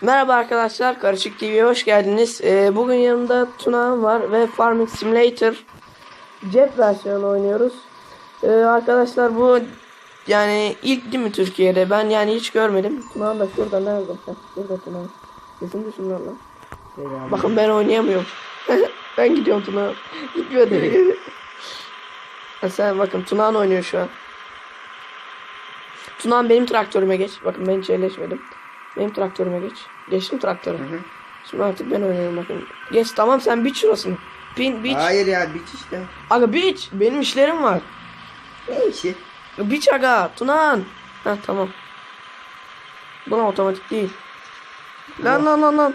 Merhaba arkadaşlar, Karışık TV'ye hoş geldiniz. Ee, bugün yanımda Tuna var ve Farming Simulator cep versiyonu oynuyoruz. Ee, arkadaşlar bu yani ilk değil mi Türkiye'de? Ben yani hiç görmedim. Tuna da şurada nerede? Heh, Burada Tuna. Sesim dışında lan. Bakın ben oynayamıyorum. ben gidiyorum Tuna. Gitmedi. Ha, Sen bakın Tunağan oynuyor şu an. Tunağan benim traktörüme geç. Bakın ben hiç eleşmedim. Benim traktörüme geç. Geçtim traktörü. Şimdi artık ben oynuyorum bakın. Geç tamam sen biç şurasını. Bin biç. Hayır ya biç işte. Aga biç. Benim işlerim var. Ne işi? Biç aga. Tunağan. Ha tamam. Buna otomatik değil. Lan lan lan lan.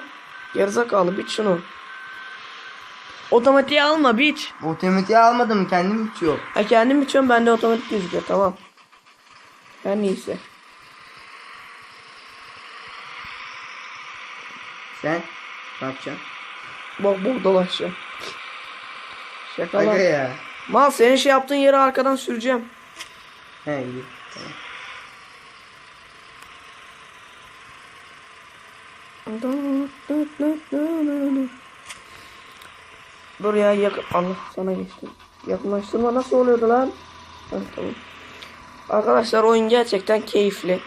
Gerizekalı biç şunu. Otomatiğe alma biç. Otomatiğe almadım kendim biçiyor. Ha kendim biçiyorum bende otomatik gözüküyor tamam. Her neyse. Sen ne yapacaksın? Bok bok dolaşacağım. Şaka Aga lan. ya. Mal senin şey yaptığın yeri arkadan süreceğim. He iyi. Tamam. Dur ya yakın. Allah sana geçti. Yakınlaştırma nasıl oluyordu lan? Ha, tamam. Arkadaşlar oyun gerçekten keyifli.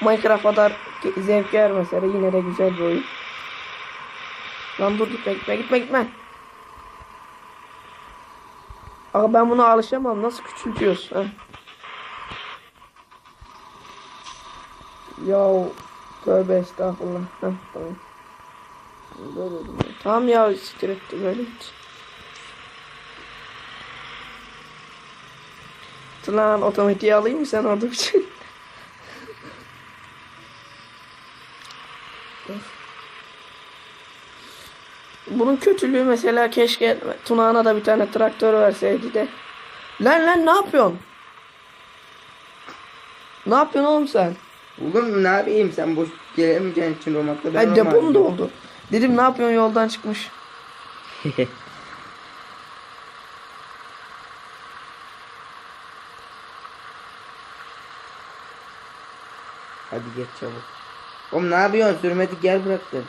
Minecraft kadar zevk vermese de yine de güzel bir oyun. Lan dur gitme gitme gitme gitme. Aga ben buna alışamam. Nasıl küçültüyoruz? Ha? Ya tövbe estağfurullah. Heh, tamam. Tamam ya siktir etti böyle git. Lan otomatiğe alayım mı sen orada bir şey? Bunun kötülüğü mesela keşke Tunağan'a da bir tane traktör verseydi de. Lan lan ne yapıyorsun? Ne yapıyorsun oğlum sen? Oğlum ne yapayım sen boş gelemeyeceğin için romakla ben Ben depom romak- doldu. Dedim ne yapıyorsun yoldan çıkmış. Hadi geç çabuk. Oğlum ne yapıyorsun sürmedi gel bıraktın.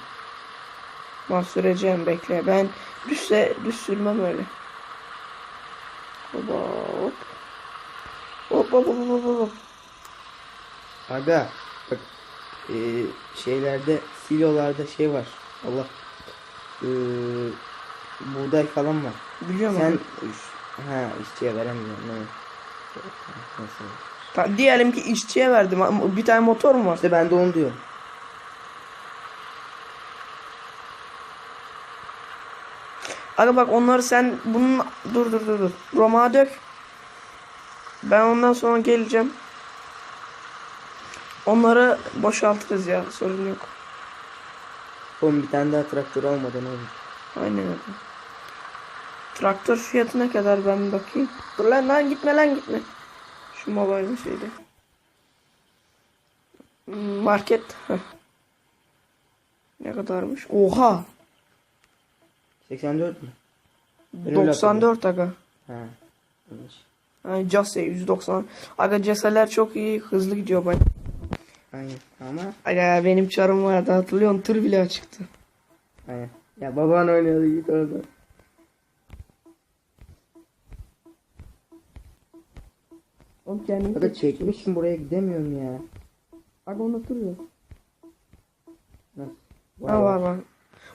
Ben süreceğim bekle. Ben düşse düz sürmem öyle. Hop hop. Hop hop hop hop hop. Aga bak eee, şeylerde silolarda şey var. Allah. Eee, buğday falan var. Biliyorum Sen abi. ha işçiye veremiyorsun. Ne? Nasıl? Ta- diyelim ki işçiye verdim. Bir tane motor mu var? İşte ben de onu diyorum. Aga bak onları sen bunun dur dur dur dur. Roma dök. Ben ondan sonra geleceğim. Onları boşaltırız ya sorun yok. Oğlum bir tane daha traktör almadan olur. Aynen öyle. Traktör fiyatı ne kadar ben bakayım. Dur lan lan gitme lan gitme. Şu mobile şeyde. Market. Heh. Ne kadarmış? Oha. 84 mü? Ben öyle 94 aga. Ha. yanlış. Yani Case 190. Aga Case'ler çok iyi. Hızlı gidiyor bak. Aynen ama Aga benim çarım vardı hatırlıyorsun. Tır bile çıktı. aynen. Ya baban oynuyordu git orada. Oğlum kendimi Aga çekmişim buraya gidemiyorum ya. Aga onu oturuyor. Nasıl? Ha var var.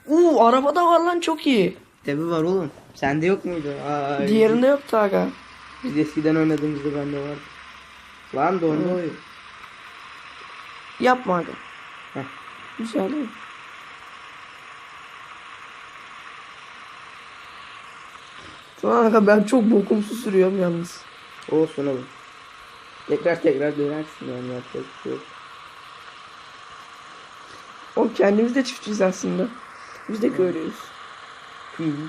Uuu arabada var lan çok iyi. Tabi var oğlum. Sende yok muydu? Ay. Diğerinde yoktu aga. Biz eskiden oynadığımızda bende vardı. Lan da onda oyun. Yapma aga. Heh. Güzel değil mi? Şu an aga ben çok bokumsuz sürüyorum yalnız. Olsun oğlum. Tekrar tekrar dönersin yani yapacak bir şey yok. O kendimiz de çiftçiyiz aslında. Biz de köylüyüz. Hı hı.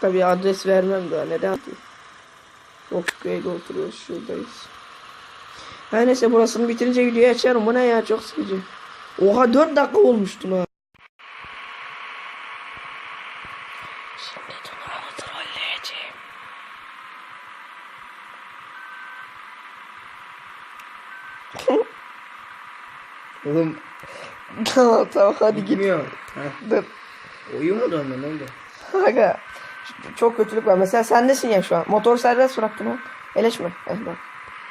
Tabii adres vermem daha neden ki? Çok köyde oturuyoruz şuradayız. Her neyse burasını bitirince videoyu açarım. Bu ne ya çok sıkıcı. Oha 4 dakika olmuştu ha. Şimdi Tuna'nı trolleyeceğim. Oğlum tamam tamam hadi git. gitmiyor. Heh. Dur. Uyuyor mu döndü ne oldu? Aga çok kötülük var. Mesela sendesin ya şu an. Motor serbest bıraktın ha. Eleşme. Eh bak.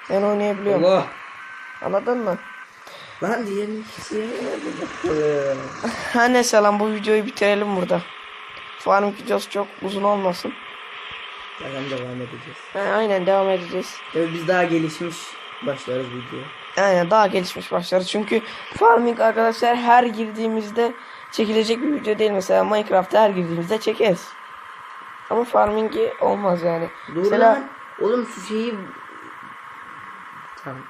Ben oynayabiliyorum. Allah. Anladın mı? Lan ikisi nerede? Ha neyse lan bu videoyu bitirelim burada. Farming videosu çok uzun olmasın. Zaten devam edeceğiz. Ha, aynen devam edeceğiz. Tabii biz daha gelişmiş başlarız videoya. Aynen daha gelişmiş başlarız. Çünkü farming arkadaşlar her girdiğimizde çekilecek bir video değil. Mesela Minecraft'ta her girdiğimizde çekeriz. Ama farmingi olmaz yani. Dur mesela lan. Oğlum şu şeyi... Tamam.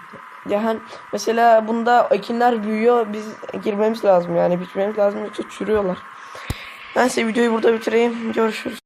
ya hani mesela bunda ekinler büyüyor. Biz girmemiz lazım yani. Biçmemiz lazım yoksa çürüyorlar. Neyse videoyu burada bitireyim. Görüşürüz.